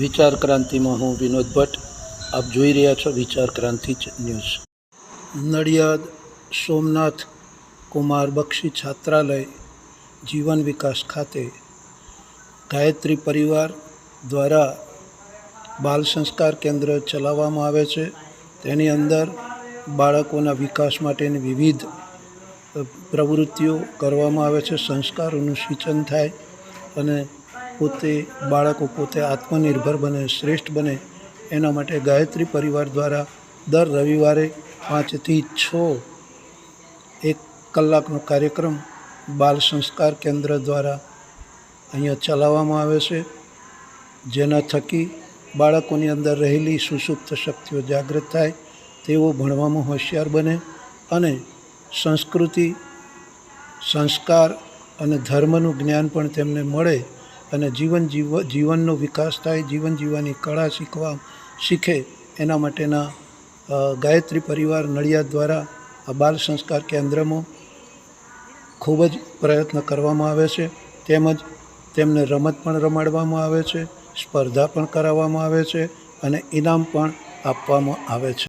વિચાર ક્રાંતિમાં હું વિનોદ ભટ્ટ. આપ જોઈ રહ્યા છો વિચાર ક્રાંતિ ન્યૂઝ. નડિયાદ સોમનાથ કુમાર બક્ષી છાત્રાલય જીવન વિકાસ ખાતે ગાયત્રી પરિવાર દ્વારા બાલ સંસ્કાર કેન્દ્ર ચલાવવામાં આવે છે. તેની અંદર બાળકોના વિકાસ માટેની વિવિધ પ્રવૃત્તિઓ કરવામાં આવે છે. સંસ્કારોનું સૂચન થાય. અને પોતે બાળકો પોતે આત્મનિર્ભર બને, શ્રેષ્ઠ બને, એના માટે ગાયત્રી પરિવાર દ્વારા દર રવિવારે પાંચથી છ એક કલાકનો કાર્યક્રમ બાલ સંસ્કાર કેન્દ્ર દ્વારા અહીંયા ચલાવવામાં આવે છે, જેના થકી બાળકોની અંદર રહેલી સુસુપ્ત શક્તિઓ જાગૃત થાય, તેઓ ભણવામાં હોશિયાર બને અને સંસ્કૃતિ, સંસ્કાર અને ધર્મનું જ્ઞાન પણ તેમને મળે અને જીવન જીવ, જીવનનો વિકાસ થાય, જીવન જીવવાની કળા શીખવા શીખે, એના માટેના ગાયત્રી પરિવાર નડિયાદ દ્વારા આ બાલ સંસ્કાર કેન્દ્રમાં ખૂબ જ પ્રયત્ન કરવામાં આવે છે. તેમજ તેમને રમત પણ રમાડવામાં આવે છે, સ્પર્ધા પણ કરાવવામાં આવે છે અને ઇનામ પણ આપવામાં આવે છે.